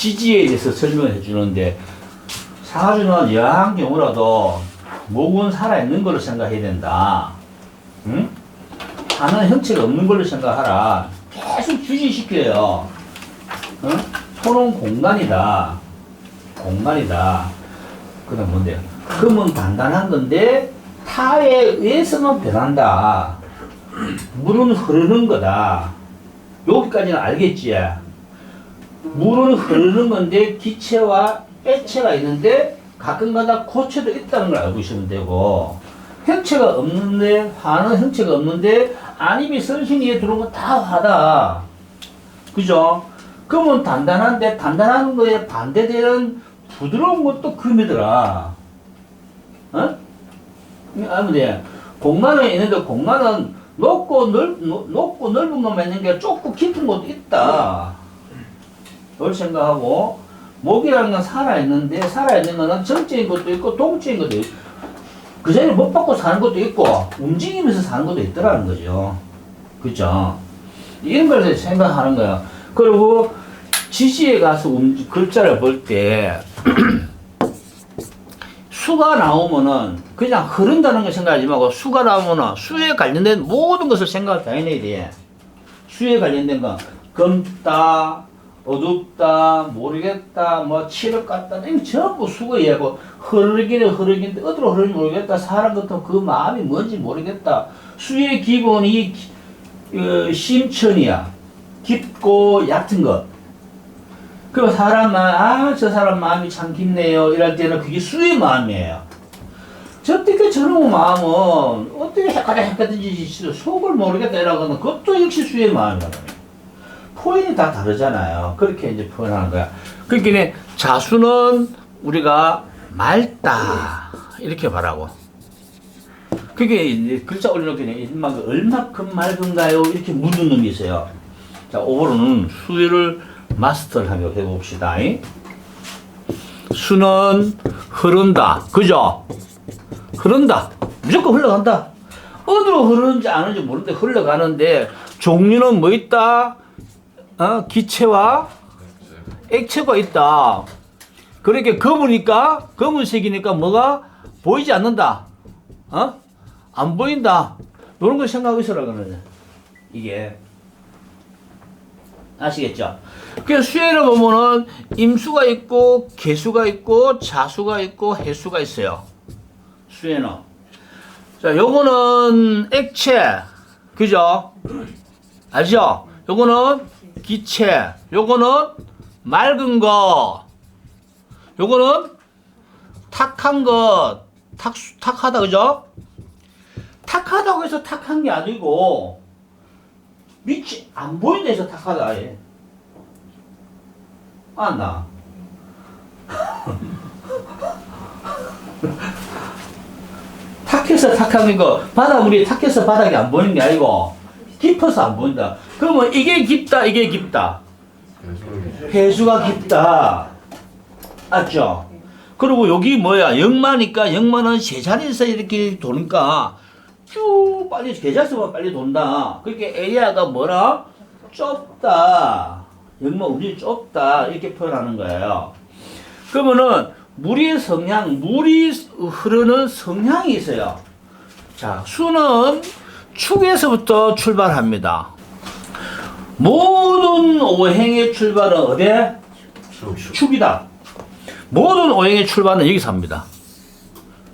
지지에 대해서 설명해 주는데 사주는 여한 경우라도 목은 살아있는 걸로 생각해야 된다. 응? 하는 형체가 없는 걸로 생각하라. 계속 주지시켜요. 응? 손은 공간이다. 공간이다. 그 다음 뭔데요? 금은 단단한 건데 타에 의해서만 변한다. 물은 흐르는 거다. 여기까지는 알겠지? 물은 흐르는 건데 기체와 액체가 있는데 가끔가다 고체도 있다는 걸 알고 있으면 되고 형체가 없는데 화는 형체가 없는데 안입이 선신이에 들어온 건 다 화다. 그죠? 금은 단단한데 단단한 거에 반대되는 부드러운 것도 금이더라. 어? 아무 돼. 공간은 있는데 공간은 높고 넓 높고 넓은 것만 있는 게 좁고 깊은 것도 있다. 그걸 생각하고 목이라는 건 살아 있는데 살아 있는 거는 정적인 것도 있고 동적인 것도 있고 그 전에 못 받고 사는 것도 있고 움직이면서 사는 것도 있더라는 거죠. 그죠? 이런 걸 생각하는 거야. 그리고 지시에 가서 움- 글자를 볼 때 수가 나오면은 그냥 흐른다는 걸 생각하지 말고 수가 나오면은 수에 관련된 모든 것을 생각을 다 해내야 돼. 수에 관련된 거 검다, 어둡다, 모르겠다, 뭐 칠흑 같다, 전부 수가 얘고 흐르기는 흐르긴데 어디로 흐르는지 모르겠다. 사람 같은 그 마음이 뭔지 모르겠다. 수의 기본이 기- 어, 심천이야. 깊고 얕은 것. 그 사람 마 아, 저 사람 마음이 참 깊네요. 이럴 때는 그게 수의 마음이에요. 저때그 저런 마음은 어떻게 헷갈려 헷갈리지 속을 모르겠다 하면 그것도 역시 수의 마음이거든요. 표현이 다 다르잖아요. 그렇게 이제 표현하는 거야. 그러니까 자수는 우리가 맑다 이렇게 말하고 그게 글자 올려놓게 되면 얼마큼 맑은가요? 이렇게 묻는 놈이 있어요. 자, 오버로는 수를 마스터를 하며 해봅시다. 수는 흐른다. 그죠? 흐른다. 무조건 흘러간다. 어디로 흐르는지 아는지 모르는데 흘러가는데 종류는 뭐 있다? 어, 기체와 액체가 있다. 그렇게 검으니까 검은색이니까 뭐가 보이지 않는다. 어? 안 보인다. 이런 걸 생각하고 있어라 그러는 이게 아시겠죠? 그래서 수혜를 보면은 임수가 있고 개수가 있고 자수가 있고 해수가 있어요. 수혜는. 자, 요거는 액체. 그죠? 알죠? 요거는 기체. 요거는 맑은 거. 요거는 탁한 것. 탁, 탁하다. 그죠? 탁하다고 해서 탁한 게 아니고, 밑이 안 보이는 데서 탁하다. 아예. 안 나. 탁해서 탁한 거 바닷물이 탁해서 바닥이 안 보이는 게 아니고 깊어서 안 보인다. 그러면 이게 깊다, 이게 깊다. 해수가 깊다. 맞죠? 그리고 여기 뭐야? 역마니까 역마는 세 자리에서 이렇게 도니까 쭉 빨리 계좌수가 빨리 돈다. 그렇게 에리아가 뭐라? 좁다. 역마 우리 좁다. 이렇게 표현하는 거예요. 그러면은 물의 성향, 물이 흐르는 성향이 있어요. 자, 수는 축에서부터 출발합니다. 모든 오행의 출발은 어디에? 축 이다. 모든 오행의 출발은 여기서 합니다.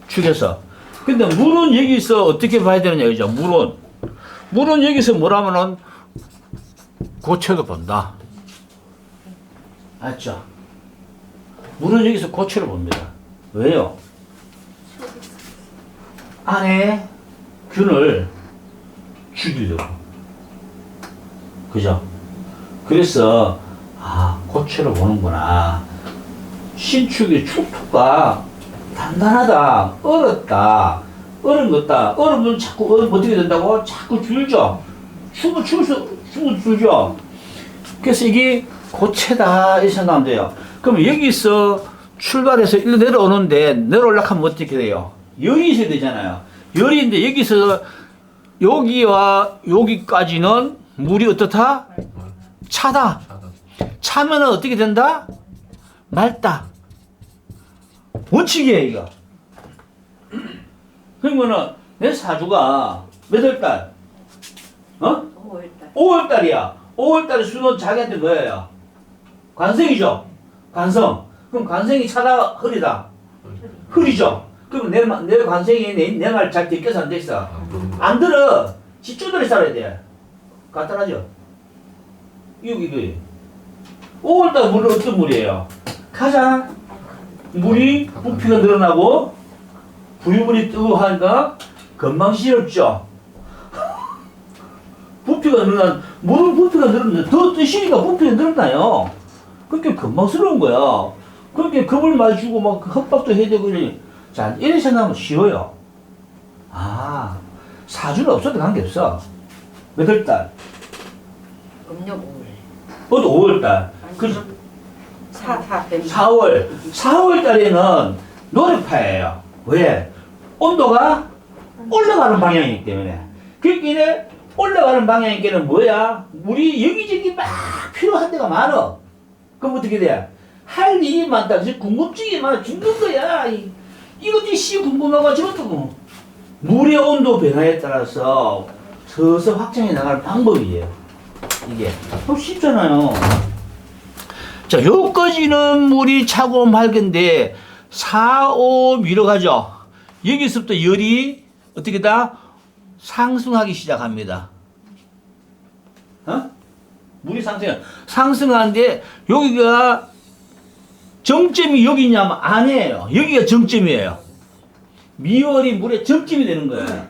축에서. 근데 물은 여기서 어떻게 봐야 되느냐, 그죠? 물은. 물은 여기서 뭐라면은 고체도 본다. 맞죠? 물은 여기서 고체를 봅니다. 왜요? 안에 균을 죽이려고. 그죠? 그래서, 아, 고체를 보는구나. 신축의 축토가 단단하다, 얼었다, 얼은 것다. 얼으면 자꾸 얼 어떻게 된다고? 자꾸 줄죠. 축은 줄수, 축은 줄죠. 그래서 이게 고체다 이 생각하면 돼요. 그럼 여기서 출발해서 일로 내려오는데 내려올라 하면 어떻게 돼요? 열이 있어야 되잖아요. 있는데 여기서 여기와 여기까지는 물이 어떻다? 차다. 차면은 어떻게 된다? 맑다. 원칙이에요, 이거. 그러면은, 내 사주가 몇 월 달? 어? 5월달 5월 달이야. 5월 달에 수는 자기한테 뭐예요? 관성이죠? 관성. 그럼 관성이 차다, 흐리다. 흐리죠? 그럼 내, 마- 내 관성이 내, 내 말 잘 듣겠어, 안 됐어? 안 들어. 집중들이 살아야 돼. 간단하죠? 이거, 이거. 5월달 물은 어떤 물이에요? 가장 물이 부피가 늘어나고 부유물이 뜨고 하니까 금방 시렵죠? 부피가 늘어난, 물은 부피가 늘어나는데 더 뜨시니까 부피가 늘어나요. 그렇게 금방스러운 거야. 그렇게 겁을 많이 주고 막 헛밥도 해야 되고 이러니. 자, 이렇게 생각하면 쉬워요. 아, 사주는 없어도 관계없어. 몇월 달? 음력 5월 그것도 5월 달. 그 4, 4 때문에 4월. 4월 달에는 노력파예요. 왜? 온도가 올라가는 방향이기 때문에. 그러니까 올라가는 방향이니까는 뭐야? 물이 여기저기 막 필요한 데가 많아. 그럼 어떻게 돼? 할 일이 많다. 그래서 궁금증이 많아 죽는 거야. 이- 이것도 씨 궁금하고 저것도 뭐. 물의 온도 변화에 따라서 서서 확장해 나가는 방법이에요. 이게. 그럼 쉽잖아요. 자, 여기까지는 물이 차고 맑은데 4, 5 밀어가죠. 여기서부터 열이 어떻게 다 상승하기 시작합니다. 어? 물이 상승 상승하는데 여기가 정점이 여기 있냐면 아니에요. 여기가 정점이에요. 미월이 물의 정점이 되는 거예요.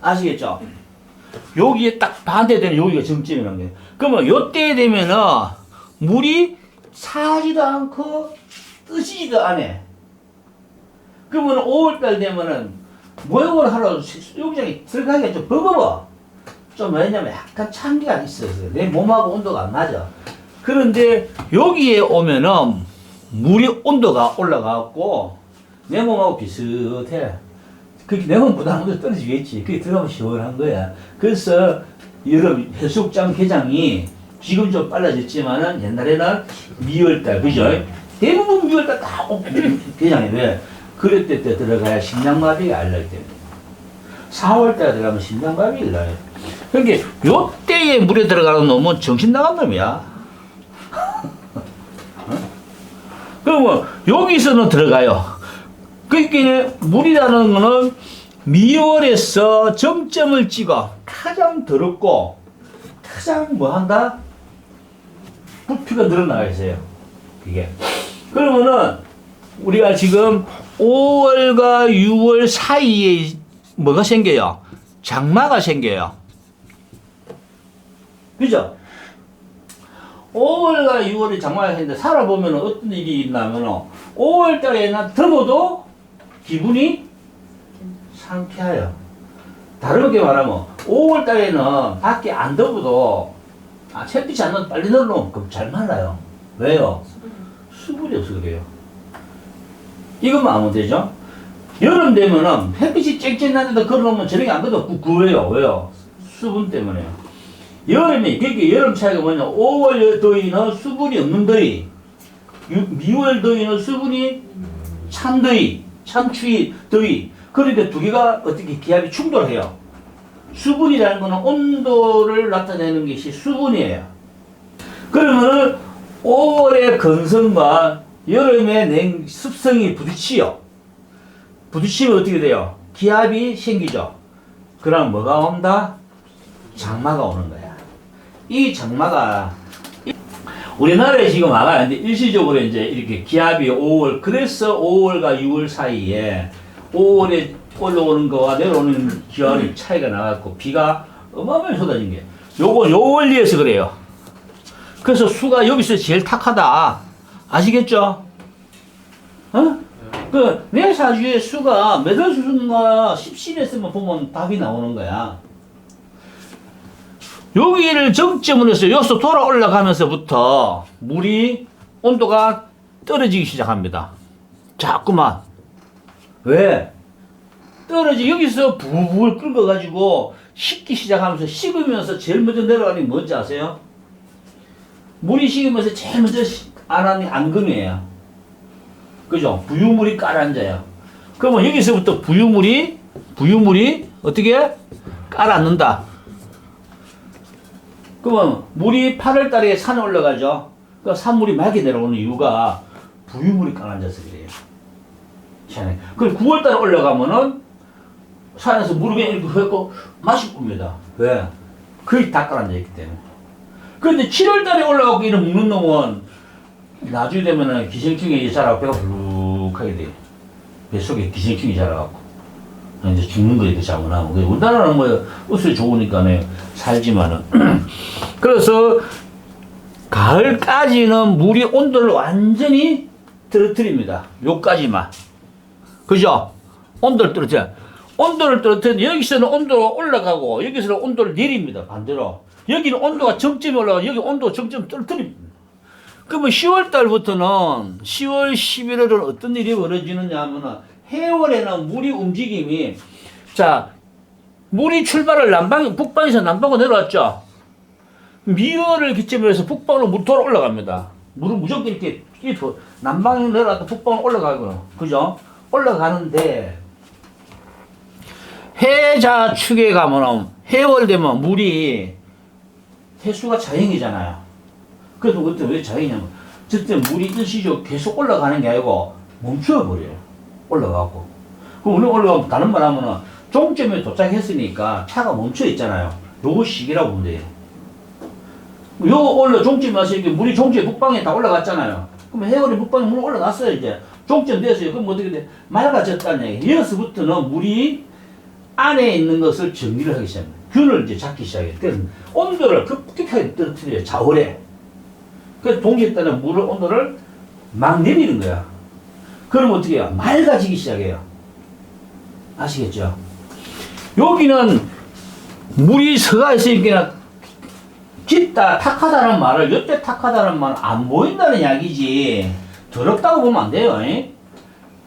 아시겠죠? 여기에 딱 반대되는 여기가 정점이라는 거예요. 그러면 요때 되면은 물이 차지도 않고 뜨지도 않아. 그러면 5월달 되면은 모욕을 하러 수욕장에 들어가기가 좀 버거워. 좀 왜냐면 약간 찬기가 있어서 내 몸하고 온도가 안 맞아. 그런데 여기에 오면은 물이 온도가 올라가고 내 몸하고 비슷해. 그렇게 내몸 부담 도 떨어지겠지. 그게 들어가면 시원한 거야. 그래서 여러분 해수욕장 개장이 지금 좀 빨라졌지만은 옛날에는 미월달 그죠? 대부분 미월달 다 개장해 왜? 그럴 때, 때 들어가야 심장마비가 알라기 때문에 4월달 들어가면 심장마비 일나요. 그러니까 요 때에 물에 들어가는 놈은 정신 나간 놈이야. 어? 그러면 여기서는 들어가요. 그러니까 물이라는 거는 미월에서 정점을 찍어 가장 더럽고 가장 뭐 한다? 부피가 늘어나가 있어요. 그게. 그러면은 우리가 지금 5월과 6월 사이에 뭐가 생겨요? 장마가 생겨요. 그죠? 5월과 6월이 장마가 생기는데 살아보면 어떤 일이 있냐면 5월 달에는 더워도 기분이 상쾌해요. 다르게 말하면 5월 달에는 밖에 안 더워도 아, 햇빛이 안 나도 빨리 넣어놓으면 그럼 잘 말라요. 왜요? 수분이 없어 그래요. 이것만 하면 되죠. 여름 되면은 햇빛이 쨍쨍 나는데 걸어놓으면 저녁에 안 그래도 구구해요. 왜요? 수분 때문에요. 여름이, 그러니까 여름 차이가 뭐냐. 5월 더위는 수분이 없는 더위. 유- 미월 더위는 수분이 찬 더위, 찬 추위 더위. 그러니까 두 개가 어떻게 기압이 충돌해요. 수분이라는 거는 온도를 나타내는 것이 수분이에요. 그러면은 5월의 건성과 여름의 냉, 습성이 부딪히요. 부딪히면 어떻게 돼요? 기압이 생기죠. 그럼 뭐가 온다? 장마가 오는 거야. 이 장마가 이- 우리나라에 지금 와가 근데 일시적으로 이제 이렇게 기압이 5월 그래서 5월과 6월 사이에 5월에 올라오는 거와 내려오는 기압이 차이가 나갖고 비가 어마어마하게 쏟아진 게 요거 요 원리에서 그래요. 그래서 수가 여기서 제일 탁하다. 아시겠죠? 어? 그, 내 사주의 수가 몇월 수가 10신했으면 보면 답이 나오는 거야. 여기를 정점으로 해서 여기서 돌아 올라가면서부터 물이 온도가 떨어지기 시작합니다. 자꾸만. 왜? 떨어지, 여기서 부부를 끓어가지고 식기 시작하면서 식으면서 제일 먼저 내려가는 게 뭔지 아세요? 물이 식으면서 제일 먼저 시- 안함이 안금이에요. 그죠? 부유물이 깔아앉아요. 그러면 여기서부터 부유물이 부유물이 어떻게 깔아앉는다. 그러면 물이 8월 달에 산에 올라가죠. 그 산물이 맑게 내려오는 이유가 부유물이 깔아앉아서 그래요. 시원해. 그럼 9월 달에 올라가면은 산에서 물이 흐고 맛이 뿝니다. 왜? 거의 다 깔아앉아 있기 때문에. 그런데 7월 달에 올라가고 이런 먹는 놈은 나중에 되면은 기생충이 자라고 배가 부룩하게 돼. 뱃속에 기생충이 자라갖고. 이제 죽는 거에 대해 자문하고. 우리나라는 뭐, 옷이 좋으니까네, 살지만은. 그래서, 가을까지는 물이 온도를 완전히 떨어뜨립니다. 요까지만. 그죠? 온도를 떨어뜨려. 온도를 떨어뜨리는데 여기서는 온도가 올라가고 여기서는 온도를 내립니다. 반대로. 여기는 온도가 정점에 올라가고 여기 온도가 정점 떨어뜨립니다. 그러면 10월 달부터는 10월, 11월은 어떤 일이 벌어지느냐 하면은 해월에는 물이 움직임이 자, 물이 출발을 남방, 북방에서 남방으로 내려왔죠. 미월을 기점으로 해서 북방으로 물 돌아 올라갑니다. 물은 무조건 이렇게, 남방으로 내려왔다 북방으로 올라가고요. 그죠? 올라가는데 해자축에 가면은 해월 되면 물이 해수가 자연이잖아요. 그래도 그때 왜 자연이냐면 저때 물이 일시적으로 계속 올라가는 게 아니고 멈춰버려요. 올라가고. 그럼 우리 올라가면 다른 말 하면은 종점에 도착했으니까 차가 멈춰 있잖아요. 요거 시기라고 보면 돼요. 요 올라 종점에 와서 이렇게 물이 종점에 북방에 다 올라갔잖아요. 그럼 해월이 북방에 물 올라갔어요 이제. 종점 됐어요. 그럼 어떻게 돼? 맑아졌다는 얘기. 여기서부터는 물이 안에 있는 것을 정리를 하기 시작합니다. 균을 이제 잡기 시작해요. 그래서 온도를 급격하게 떨어뜨려요. 자월에. 그래서 동시에 따른 물을 온도를 막 내리는 거야. 그럼 어떻게 해요? 맑아지기 시작해요. 아시겠죠? 여기는 물이 서가 있으니까 깊다, 탁하다는 말을, 옆에 탁하다는 말은 안 보인다는 이야기지. 더럽다고 보면 안 돼요. 잉?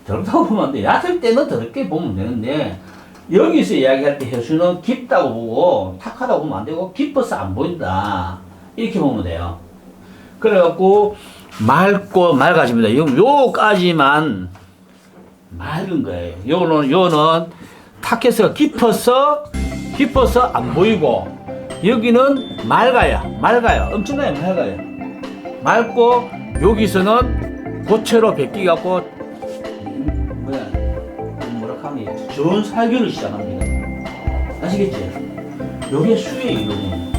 더럽다고 보면 안 돼. 얕을 때는 더럽게 보면 되는데, 여기서 이야기할 때 해수는 깊다고 보고, 탁하다고 보면 안 되고, 깊어서 안 보인다. 이렇게 보면 돼요. 그래갖고, 맑고 맑아집니다. 요, 요까지만 맑은 거예요. 요는, 요는 탁해서 깊어서, 깊어서 안 보이고, 여기는 맑아요. 맑아요. 엄청나게 맑아요. 맑고, 여기서는 고체로 베끼갖고, 좋은 살균을 시작합니다. 아시겠지? 요게 수의 이론이에요.